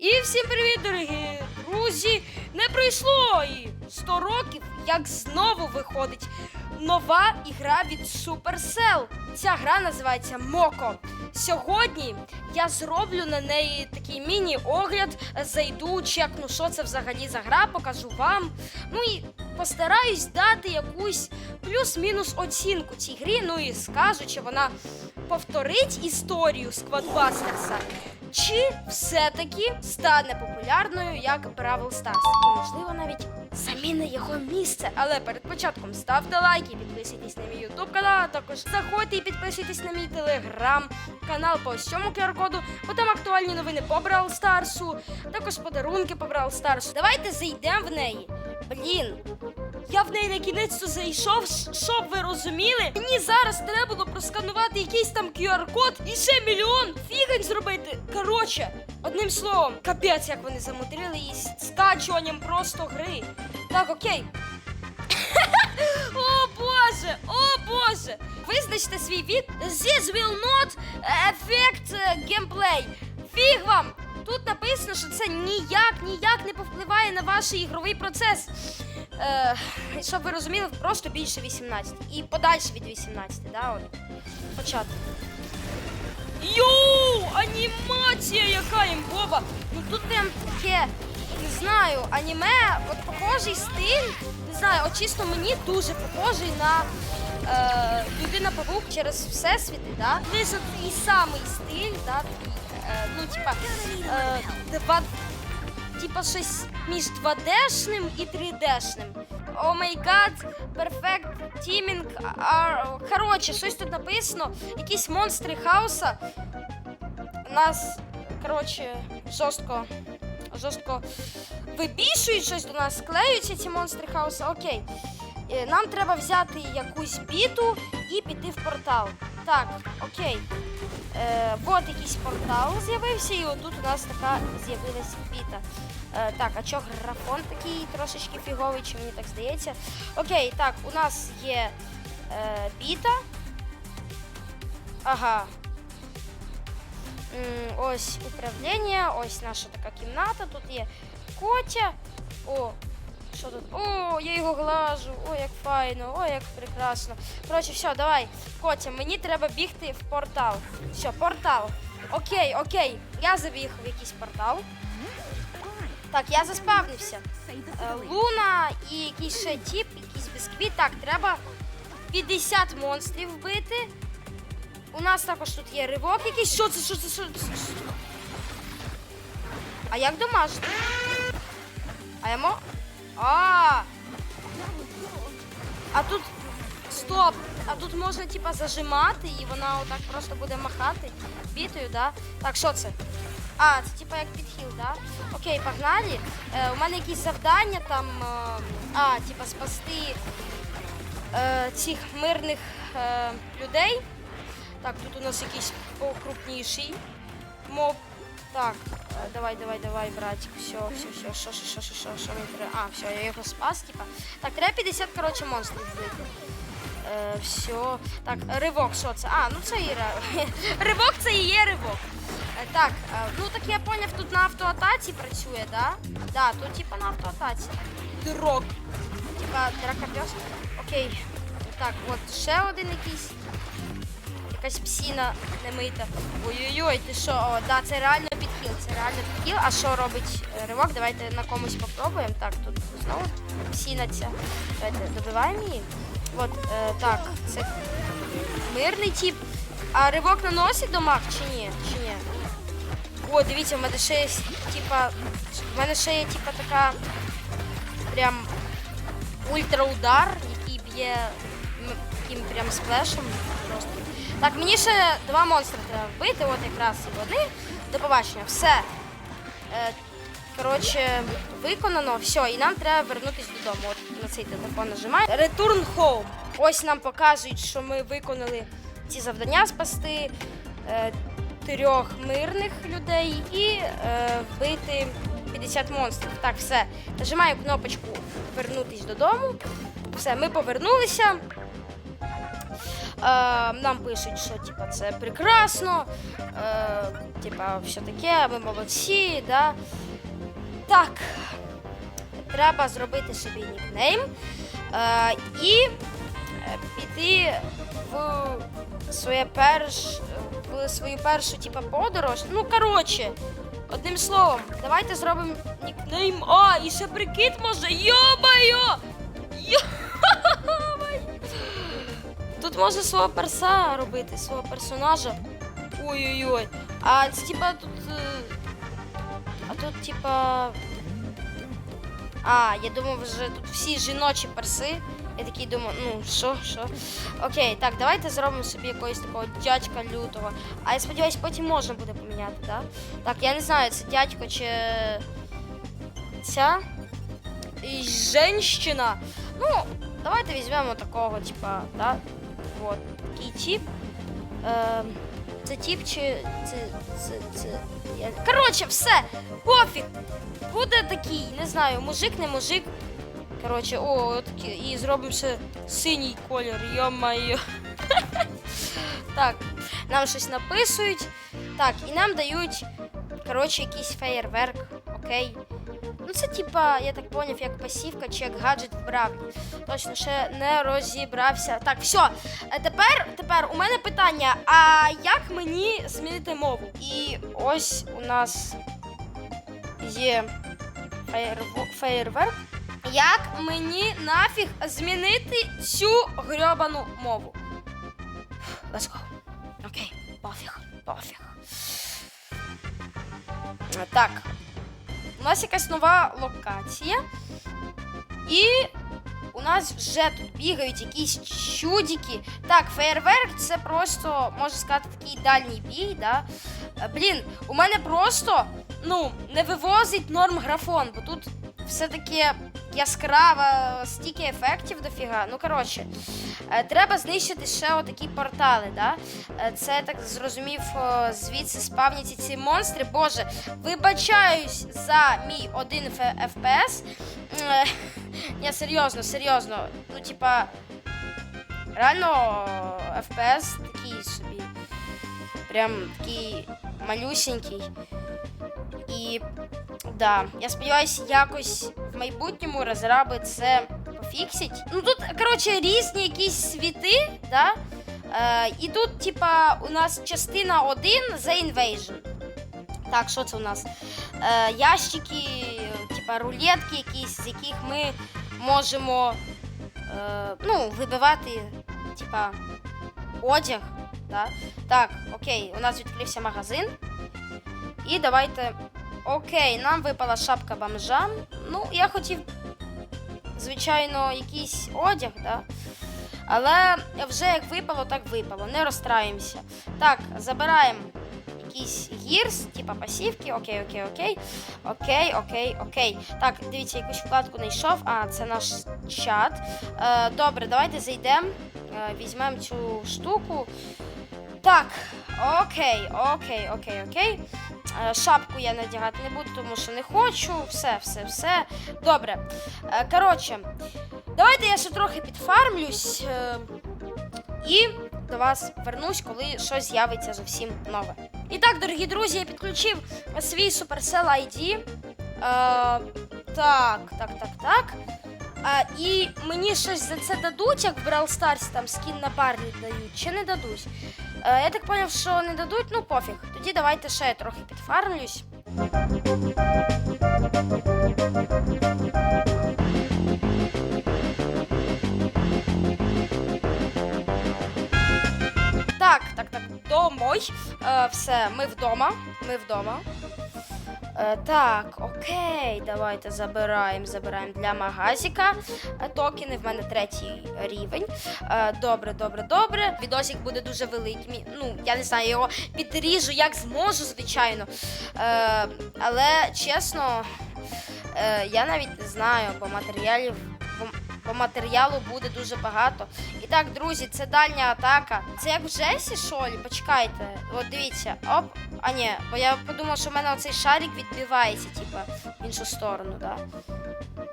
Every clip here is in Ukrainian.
І всім привіт, дорогі друзі! Не пройшло і 100 років, як знову виходить нова ігра від Supercell. Ця гра називається Моко. Сьогодні я зроблю на неї такий міні-огляд, зайду, чекну, що це взагалі за гра, покажу вам. Ну і постараюсь дати якусь плюс-мінус оцінку цій грі. Ну і скажу, чи вона повторить історію Сквадбастерса, чи все-таки стане популярною як Бравл Старс. І можливо навіть заміни його місце. Але перед початком ставте лайки, підписуйтесь на мій ютуб канал, а також заходьте і підписуйтесь на мій телеграм канал по ось цьому QR-коду, бо там актуальні новини по Бравл Старсу, також подарунки по Бравл Старсу. Давайте зайдемо в неї. Блін, я в неї на кінець зайшов, щоб ви розуміли. Мені зараз треба було просканувати якийсь там QR-код і ще мільйон фігань зробити. Коротше, одним словом, капець, як вони замудрили із скачуванням просто гри. Так, окей. О боже, о боже! Визначте свій вік. This will not affect gameplay. Фіг вам! Тут написано, що це ніяк, ніяк не повпливає на ваш ігровий процес. Е, щоб ви розуміли, просто більше 18. І подальше від 18, да, от. Початок. Йоу! Анімація яка імбова! Ну тут прям таке, не знаю, аніме, от похожий стиль, не знаю, от чисто мені дуже похожий на е, людина павук через всесвіти, да? От такий самий стиль, да, такий, е, ну, типа, е, типа щось між 2D-шним і 3D-шним. О май гад, перфект тімінг. Коротше, щось тут написано. Якісь монстри хаоса. Нас, коротше, жорстко. Жорстко вибішують щось до нас, склеюються ці монстри хаоса. Окей. Е, Нам треба взяти якусь біту і піти в портал. Так, окей. Е, от якийсь портал з'явився, і отут у нас така з'явилась біта. Е, так, а чого графон такий трошечки фіговий, чи мені так здається? Окей, так, у нас є е, біта. Ага. Ось управління, ось наша така кімната. Тут є котя. О, що тут? О, я його глажу. О, як файно, о, як прекрасно. Коротше, все, давай. Котя, мені треба бігти в портал. Все, портал. Окей, окей. Я забіг в якийсь портал. Так, я заспавнився. Е, Луна і якийсь ще тіп, якийсь бісквіт. Так, треба 50 монстрів вбити. У нас також тут є ривок якийсь. Що це? Що це? Що це? А як домашній? А я мо. А! А тут. Стоп! А тут можна типа зажимати і вона отак просто буде махати бітою, да? Так, що це? А, це типа як підхил, да? Окей, погнали. Е, у мене якісь завдання там. Е, а, типа спасти е, цих мирних е, людей. Так, тут у нас якийсь покрупніший моб. Так, е, давай, давай, давай, братик. Все, все, все, що, що, що, що, що, що мені треба? А, все, я його спас, типа. Так, треба 50, коротше, монстрів вбити. Е, все. Так, ривок, що це? А, ну це і ри- ривок це і є ривок. Е, так, е, ну так я поняв, тут на автоатаці працює, да? Да, тут типа на автоатаці. Дрог. Типа дракопьос. Окей. Так, от ще один якийсь. Якась псіна немита. Ой-ой-ой, ти що? О, да, це реально підхіл, це реально підхіл. А що робить е, ривок? Давайте на комусь попробуємо. Так, тут знову псіна ця. Давайте добиваємо її. От, е, так, це мирний тип. А ривок наносить дамаг чи ні? Чи ні? О, дивіться, в мене ще є, типа, в мене ще є, типа, така прям ультраудар, який б'є таким прям сплешем. Просто. Так, мені ще два монстри треба вбити, от якраз і вони. До побачення. Все. Е, коротше, виконано, все, і нам треба вернутися додому. От на цей телефон нажимаємо. Return home. Ось нам показують, що ми виконали ці завдання спасти е, трьох мирних людей і е, вбити 50 монстрів. Так, все. Нажимаю кнопочку Вернутись додому. Все, ми повернулися. нам пишуть, що типа, це прекрасно, е, типа, все таке, ми молодці, да. Так, треба зробити собі нікнейм е, і е, піти в своє перш, в свою першу типа, подорож. Ну, коротше, одним словом, давайте зробимо нікнейм. А, і ще прикид може. Йо-моє! Тут можна свого перса робити, свого персонажа. Ой-ой-ой. А це типа тут. е, А тут типа. А, я думав, вже тут всі жіночі перси. Я такий думаю, ну що, що? Окей, так, давайте зробимо собі якогось такого дядька лютого. А я сподіваюся, потім можна буде поміняти, так? Так, я не знаю, це дядько чи ця і женщина. Ну, давайте візьмемо такого, типа, да? Вот, такий тип. Е, це тип чи. Це. це, це я... Коротше, все, пофіг. Буде такий, не знаю, мужик, не мужик. Коротше, о, і зробимо ще синій колір, йо-моє. Так, нам щось написують. Так, і нам дають, коротше, якийсь феєрверк, окей. Ну, це типа, я так поняв, як пасівка чи як гаджет в бравлі. Точно ще не розібрався. Так, все. Тепер, тепер у мене питання: а як мені змінити мову? І ось у нас є феєрверк. Як мені нафіг змінити цю грьобану мову? Let's go. Окей, пофіг, пофіг. Так. У нас якась нова локація. І у нас вже тут бігають якісь чудики. Так, фейерверк це просто, можна сказати, такий дальній бій, да? Блін, у мене просто ну, не вивозить норм графон, бо тут все таке яскраво, стільки ефектів дофіга. Ну, коротше, е, треба знищити ще отакі портали, да? Е, Це я так зрозумів, е, звідси спавняться ці монстри. Боже, вибачаюсь за мій один FPS. Ні, серйозно, серйозно. Ну, типа, реально FPS такий собі. Прям такий малюсенький. І да, я сподіваюся, якось в майбутньому розраби це пофіксять. Ну тут, коротше, різні якісь світи, да? Е, і тут, типа, у нас частина 1 The Invasion. Так, що це у нас? Е, ящики, типа рулетки якісь, з яких ми можемо е, ну, вибивати, типа, одяг. Да? Так, окей, у нас відкрився магазин. І давайте. Окей, нам випала шапка бомжа. Ну, я хотів, звичайно, якийсь одяг, да? Але вже як випало, так випало. Не розстраємося. Так, забираємо якийсь гірс, типа пасівки. Окей, окей, окей. Окей, окей, окей. Так, дивіться, якусь вкладку знайшов. А, це наш чат. Е, добре, давайте зайдемо. Е, візьмемо цю штуку. Так, окей, окей, окей, окей. Е, Шапку я надягати не буду, тому що не хочу. Все, все, все. Добре. Е, Коротше, давайте я ще трохи підфармлюсь. е, І до вас вернусь, коли щось з'явиться зовсім нове. І так, дорогі друзі, я підключив свій Supercell ID. Е, так, так, так, так. А, і мені щось за це дадуть, як в Brawl Stars там скін на Барлі дають, чи не дадуть? Е, я так зрозумів, що не дадуть, ну пофіг. Тоді давайте ще я трохи підфармлюсь. Так, так, так, домой. Е, все, ми вдома. Ми вдома. Е, так, окей, давайте забираємо, забираємо для магазика. Е, токени в мене третій рівень. Е, добре, добре, добре. Відосик буде дуже великий. Ну, я не знаю, його підріжу як зможу, звичайно. Е, але чесно, е, я навіть не знаю, бо матеріалів. бо- матеріалу буде дуже багато. І так, друзі, це дальня атака. Це як в Джесі, що ли? Почекайте. От дивіться. Оп. А ні, бо я подумав, що в мене оцей шарик відбивається, типа, в іншу сторону, да?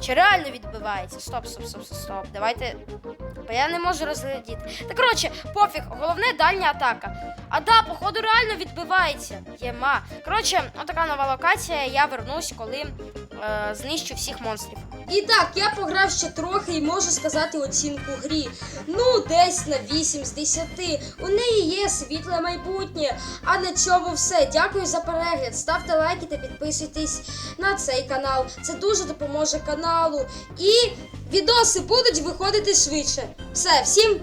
Чи реально відбивається? Стоп, стоп, стоп, стоп, стоп. Давайте лампа, я не можу розглядіти. Та коротше, пофіг, головне дальня атака. А да, походу реально відбивається. Єма. Коротше, отака нова локація, я вернусь, коли е, знищу всіх монстрів. І так, я пограв ще трохи і можу сказати оцінку грі. Ну, десь на 8 з 10. У неї є світле майбутнє. А на цьому все. Дякую за перегляд. Ставте лайки та підписуйтесь на цей канал. Це дуже допоможе каналу. І відоси будуть виходити швидше. Все, всім